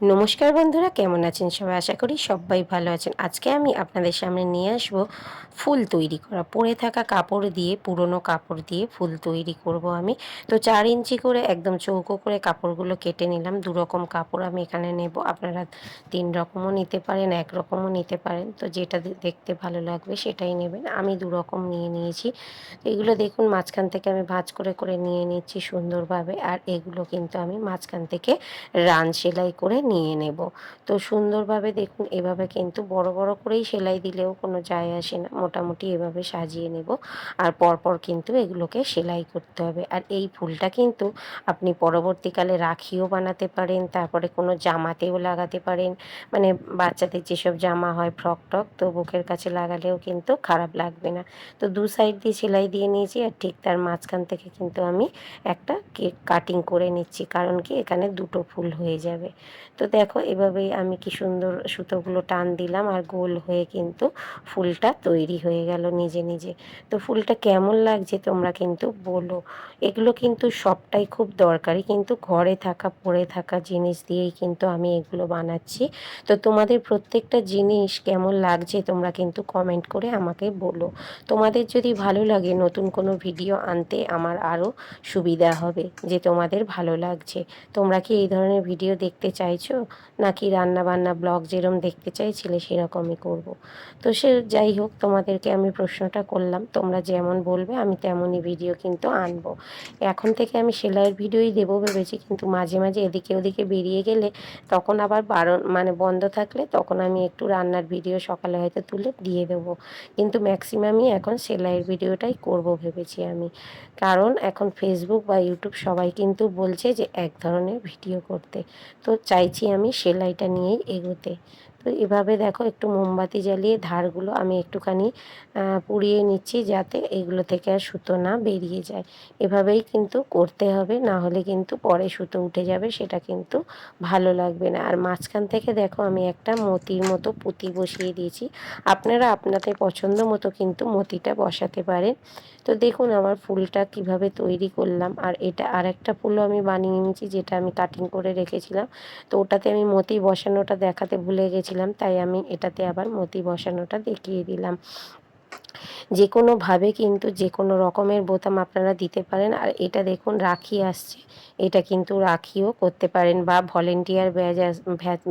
নমস্কার বন্ধুরা, কেমন আছেন সবাই? আশা করি সবাই ভালো আছেন। আজকে আমি আপনাদের সামনে নিয়ে আসব ফুল তৈরি করা, পরে থাকা কাপড় দিয়ে, পুরনো কাপড় দিয়ে ফুল তৈরি করব আমি। তো চার ইঞ্চি করে একদম চৌকো করে কাপড়গুলো কেটে নিলাম দু রকম কাপড় আমি এখানে নেব। আপনারা তিন রকমও নিতে পারেন, এক রকমও নিতে পারেন। তো যেটা দেখতে ভালো লাগবে সেটাই নেবেন। আমি দু রকম নিয়ে নিয়েছি। এগুলো দেখুন, মাঝখান থেকে আমি ভাঁজ করে করে নিয়ে নিচ্ছি সুন্দরভাবে। আর এগুলো কিন্তু আমি মাঝখান থেকে রান সেলাই করে নিয়ে নেব। তো সুন্দরভাবে দেখুন, এভাবে কিন্তু বড় বড় করেই সেলাই দিলেও কোনো যায় আসে না। মোটামুটি এভাবে সাজিয়ে নেব আর পরপর কিন্তু এগুলোকে সেলাই করতে হবে। আর এই ফুলটা কিন্তু আপনি পরবর্তীকালে রাখিও বানাতে পারেন, তারপরে কোনো জামাতেও লাগাতে পারেন। মানে বাচ্চাদের যেসব জামা হয় ফ্রক টক, তো বুকের কাছে লাগালেও কিন্তু খারাপ লাগবে না। তো দু সাইড দিয়ে সেলাই দিয়ে নিয়েছি আর ঠিক তার মাঝখান থেকে কিন্তু আমি একটা কেক কাটিং করে নিচ্ছি। কারণ কি, এখানে দুটো ফুল হয়ে যাবে। তো দেখো, এভাবেই আমি কি সুন্দর সুতোগুলো টান দিলাম আর গোল হয়ে কিন্তু ফুলটা তৈরি হয়ে গেল নিজে নিজে। তো ফুলটা কেমন লাগছে তোমরা কিন্তু বলো। এগুলো কিন্তু সবটাই খুব দরকারি, কিন্তু ঘরে থাকা, পড়ে থাকা জিনিস দিয়েই কিন্তু আমি এগুলো বানাচ্ছি। তো তোমাদের প্রত্যেকটা জিনিস কেমন লাগছে তোমরা কিন্তু কমেন্ট করে আমাকে বলো। তোমাদের যদি ভালো লাগে নতুন কোনো ভিডিও আনতে আমার আরও সুবিধা হবে যে তোমাদের ভালো লাগছে। তোমরা কি এই ধরনের ভিডিও দেখতে চাইছো নাকি রান্না বান্না ব্লগ যেরম দেখতে চাইছিলে সেরকমই করব। তো সে যাই হোক, তোমাদেরকে আমি প্রশ্নটা করলাম, তোমরা যেমন বলবে আমি তেমনই ভিডিও কিন্তু আনব। এখন থেকে আমি সেলাইয়ের ভিডিওই দেবো ভেবেছি, কিন্তু মাঝে মাঝে এদিকে ওদিকে বেরিয়ে গেলে তখন আবার বারণ মানে বন্ধ থাকলে তখন আমি একটু রান্নার ভিডিও সকালে হয়তো তুলে দিয়ে দেবো। কিন্তু ম্যাক্সিমামই এখন সেলাইয়ের ভিডিওটাই করব ভেবেছি আমি। কারণ এখন ফেসবুক বা ইউটিউব সবাই কিন্তু বলছে যে এক ধরনের ভিডিও করতে। তো চাইছি আমি সেলাইটা নিয়েই এগোতে। তো এভাবে দেখো একটু মোমবাতি জ্বালিয়ে ধারগুলো আমি একটুখানি পুড়িয়ে নিচ্ছি যাতে এগুলো থেকে আর সুতো না বেরিয়ে যায়। এভাবেই কিন্তু করতে হবে, না হলে কিন্তু পরে সুতো উঠে যাবে, সেটা কিন্তু ভালো লাগবে না। আর মাঝখান থেকে দেখো আমি একটা মতির মতো পুঁতি বসিয়ে দিয়েছি। আপনারা আপনাদের পছন্দ মতো কিন্তু মতিটা বসাতে পারেন। তো দেখুন আমার ফুলটা কীভাবে তৈরি করলাম। আর এটা আর একটা ফুলও আমি বানিয়ে নিয়েছি, যেটা আমি কাটিং করে রেখেছিলাম। তো ওটাতে আমি মতি বসানোটা দেখাতে ভুলে গেছিলাম তাই আমি এটাতে আবার মতি বসানোটা দেখিয়ে দিলাম। যে কোনোভাবে কিন্তু যে কোনো রকমের বোতাম আপনারা দিতে পারেন। আর এটা দেখুন, রাখি আসছে। এটা কিন্তু রাখিও করতে পারেন বা ভলেন্টিয়ার ব্যাচ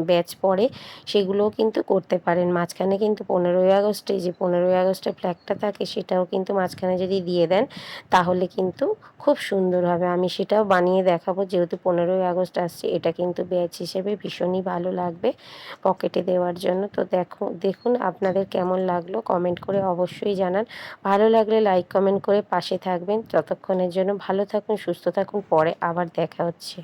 ব্যাচ পড়ে সেগুলোও কিন্তু করতে পারেন। মাঝখানে কিন্তু পনেরোই আগস্টে যে পনেরোই আগস্টে ফ্ল্যাগটা থাকে সেটাও কিন্তু মাঝখানে যদি দিয়ে দেন, তাহলে কিন্তু খুব সুন্দর হবে আমি সেটাও বানিয়ে দেখাবো। যেহেতু পনেরোই আগস্ট আসছে, এটা কিন্তু ব্যাচ হিসেবে ভীষণই ভালো লাগবে পকেটে দেওয়ার জন্য। তো দেখো, দেখুন আপনাদের কেমন লাগল। কমেন্ট করে অবশ্যই জানান। ভালো লাগলে লাইক কমেন্ট করে পাশে থাকবেন। ততক্ষণের জন্য ভালো থাকুন, সুস্থ থাকুন। পরে আবার দেখা হচ্ছে।